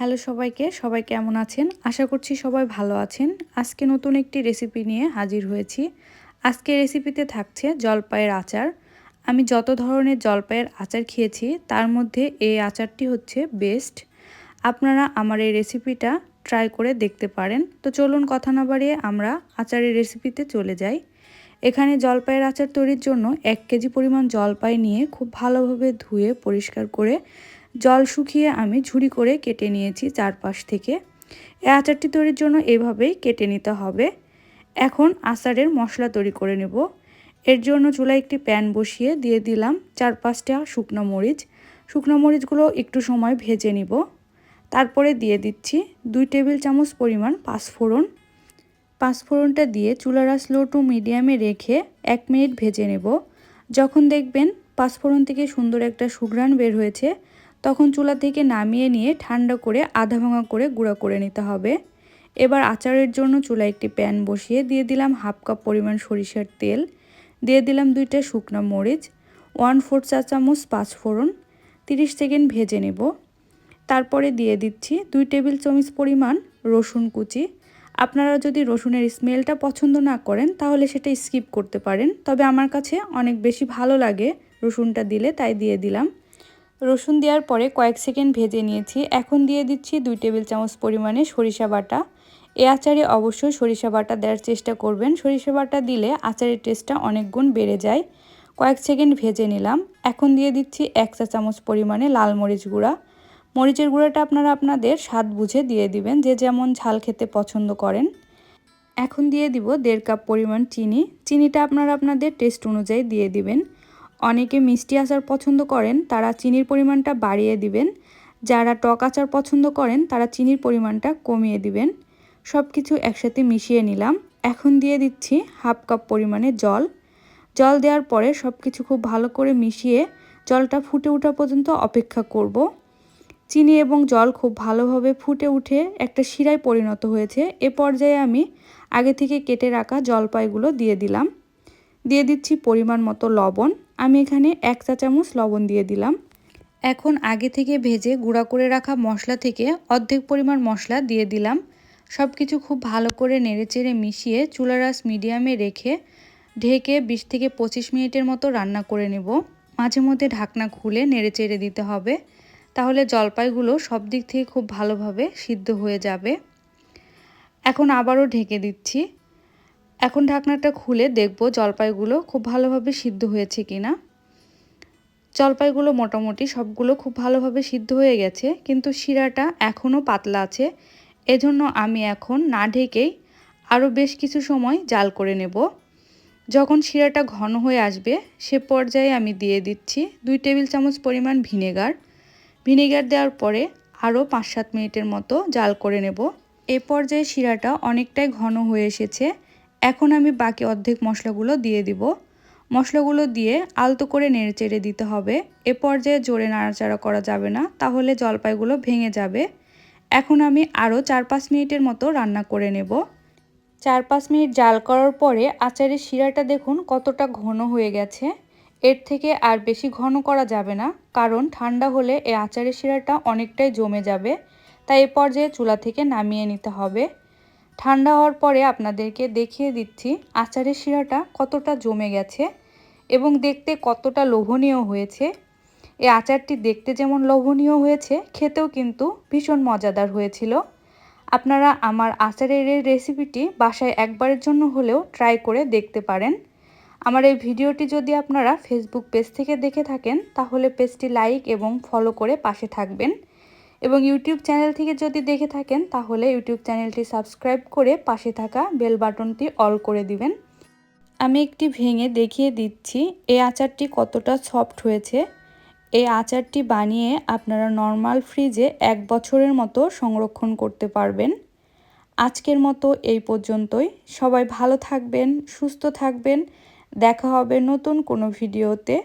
Hello সবাইকে, সবাই কেমন আছেন? আশা করছি সবাই ভালো আছেন। আজকে নতুন একটি রেসিপি নিয়ে হাজির হয়েছি। আজকে রেসিপিতে থাকছে জলপাইয়ের আচার। আমি যত ধরনের জলপাইয়ের আচার খেয়েছি, তার মধ্যে এই আচারটি হচ্ছে বেস্ট আপনারা আমার এই রেসিপিটা ট্রাই করে দেখতে পারেন। তো চলুন কথা না বাড়িয়ে আমরা আচারের রেসিপিতে চলে যাই। এখানে জলপাইয়ের আচার তৈরির জন্য এক কেজি পরিমাণ জলপাই নিয়ে খুব ভালোভাবে ধুয়ে পরিষ্কার করে জল শুকিয়ে আমি ঝুড়ি করে কেটে নিয়েছি চারপাশ থেকে। এই আচারটি তৈরির জন্য এভাবেই কেটে নিতে হবে। এখন আচারের মশলা তৈরি করে নেব। এর জন্য চুলায় একটি প্যান বসিয়ে দিয়ে দিলাম চার পাঁচটা শুকনো মরিচ। শুকনো মরিচগুলো একটু সময় ভেজে নিব। তারপরে দিয়ে দিচ্ছি দুই টেবিল চামচ পরিমাণ পাঁচফোড়ন। পাঁচফোড়নটা দিয়ে চুলারা স্লো টু মিডিয়ামে রেখে এক মিনিট ভেজে নেব। যখন দেখবেন পাঁচফোড়ন থেকে সুন্দর একটা সুঘ্রাণ বের হয়েছে তখন চুলা থেকে নামিয়ে নিয়ে ঠান্ডা করে, আধা ভাঙা করে গুঁড়া করে নিতে হবে। এবার আচারের জন্য চুলা একটি প্যান বসিয়ে দিয়ে দিলাম হাফ কাপ পরিমাণ সরিষার তেল। দিয়ে দিলাম দুইটা শুকনো মরিচ, ওয়ান ফোর চা চামচ পাঁচফোড়ন তিরিশ সেকেন্ড ভেজে নেব। তারপরে দিয়ে দিচ্ছি দুই টেবিল চামচ পরিমাণ রসুন কুচি। আপনারা যদি রসুনের স্মেলটা পছন্দ না করেন, তাহলে সেটা স্কিপ করতে পারেন। তবে আমার কাছে অনেক বেশি ভালো লাগে রসুনটা দিলে, তাই দিয়ে দিলাম। রসুন দেওয়ার পরে কয়েক সেকেন্ড ভেজে নিয়েছি। এখন দিয়ে দিচ্ছি দুই টেবিল চামচ পরিমাণে সরিষা বাটা। এ আচারে অবশ্যই সরিষা বাটা দেওয়ার চেষ্টা করবেন। সরিষা বাটা দিলে আচারের টেস্টটা অনেক গুণ বেড়ে যায়। কয়েক সেকেন্ড ভেজে নিলাম। এখন দিয়ে দিচ্ছি এক চা চামচ পরিমাণে লাল মরিচ গুঁড়া। মরিচের গুঁড়াটা আপনারা আপনাদের স্বাদ বুঝে দিয়ে দিবেন, যে যেমন ঝাল খেতে পছন্দ করেন। এখন দিয়ে দিব দেড় কাপ পরিমাণ চিনি। চিনিটা আপনারা আপনাদের টেস্ট অনুযায়ী দিয়ে দিবেন। অনেকে মিষ্টি আচার পছন্দ করেন, তারা চিনির পরিমাণটা বাড়িয়ে দিবেন। যারা টক আচার পছন্দ করেন, তারা চিনির পরিমাণটা কমিয়ে দিবেন। সব কিছু একসাথে মিশিয়ে নিলাম। এখন দিয়ে দিচ্ছি হাফ কাপ পরিমাণে জল। জল দেওয়ার পরে সব কিছু খুব ভালো করে মিশিয়ে জলটা ফুটে ওঠা পর্যন্ত অপেক্ষা করব। চিনি এবং জল খুব ভালোভাবে ফুটে উঠে একটা শিরায় পরিণত হয়েছে। এ পর্যায়ে আমি আগে থেকে কেটে রাখা জলপাইগুলো দিয়ে দিলাম। দিয়ে দিচ্ছি পরিমাণ মতো লবণ। আমি এখানে এক চা চামচ লবণ দিয়ে দিলাম। এখন আগে থেকে ভেজে গুঁড়া করে রাখা মশলা থেকে অর্ধেক পরিমাণ মশলা দিয়ে দিলাম। সব কিছু খুব ভালো করে নেড়েচেড়ে মিশিয়ে চুলারাস মিডিয়ামে রেখে ঢেকে বিশ থেকে পঁচিশ মিনিটের মতো রান্না করে নেব। মাঝে মধ্যে ঢাকনা খুলে নেড়েচেড়ে দিতে হবে। তাহলে জলপাইগুলো সব দিক থেকে খুব ভালোভাবে সিদ্ধ হয়ে যাবে। এখন আবারও ঢেকে দিচ্ছি। এখন ঢাকনাটা খুলে দেখব জলপাইগুলো খুব ভালোভাবে সিদ্ধ হয়েছে কি না জলপাইগুলো মোটামুটি সবগুলো খুব ভালোভাবে সিদ্ধ হয়ে গেছে, কিন্তু শিরাটা এখনও পাতলা আছে। এজন্য আমি এখন না ঢেকেই আরও বেশ কিছু সময় জাল করে নেব। যখন শিরাটা ঘন হয়ে আসবে, সে পর্যায়ে আমি দিয়ে দিচ্ছি দুই টেবিল চামচ পরিমাণ ভিনেগার। ভিনেগার দেওয়ার পরে আরও পাঁচ সাত মিনিটের মতো জাল করে নেব। এ পর্যায়ে শিরাটা অনেকটাই ঘন হয়ে এসেছে। এখন আমি বাকি অর্ধেক মশলাগুলো দিয়ে দিব। মশলাগুলো দিয়ে আলতো করে নেড়ে চেড়ে দিতে হবে। এ পর্যায়ে জোরে নাড়াচাড়া করা যাবে না, তাহলে জলপাইগুলো ভেঙে যাবে। এখন আমি আরও চার পাঁচ মিনিটের মতো রান্না করে নেব। চার পাঁচ মিনিট জাল করার পরে আচারের শিরাটা দেখুন কতটা ঘন হয়ে গেছে। এর থেকে আর বেশি ঘন করা যাবে না, কারণ ঠান্ডা হলে এই আচারের শিরাটা অনেকটাই জমে যাবে। তাই এ পর্যায়ে চুলা থেকে নামিয়ে নিতে হবে। ঠান্ডা হওয়ার পরে আপনাদেরকে দেখিয়ে দিচ্ছি আচারের শিরাটা কতটা জমে গেছে এবং দেখতে কতটা লোভনীয় হয়েছে। এই আচারটি দেখতে যেমন লোভনীয় হয়েছে, খেতেও কিন্তু ভীষণ মজাদার হয়েছিল। আপনারা আমার আচারের এই রেসিপিটি বাসায় একবারের জন্য হলেও ট্রাই করে দেখতে পারেন। আমার এই ভিডিওটি যদি আপনারা ফেসবুক পেজ থেকে দেখে থাকেন, তাহলে পেজটি লাইক এবং ফলো করে পাশে থাকবেন। এবং ইউটিউব চ্যানেল থেকে যদি দেখে থাকেন, তাহলে ইউটিউব চ্যানেলটি সাবস্ক্রাইব করে পাশে থাকা বেল বাটনটি অল করে দিবেন। আমি একটি ভেঙে দেখিয়ে দিচ্ছি এই আচারটি কতটা সফট হয়েছে। এই আচারটি বানিয়ে আপনারা নর্মাল ফ্রিজে এক বছরের মতো সংরক্ষণ করতে পারবেন। আজকের মতো এই পর্যন্তই। সবাই ভালো থাকবেন, সুস্থ থাকবেন। দেখা হবে নতুন কোনো ভিডিওতে।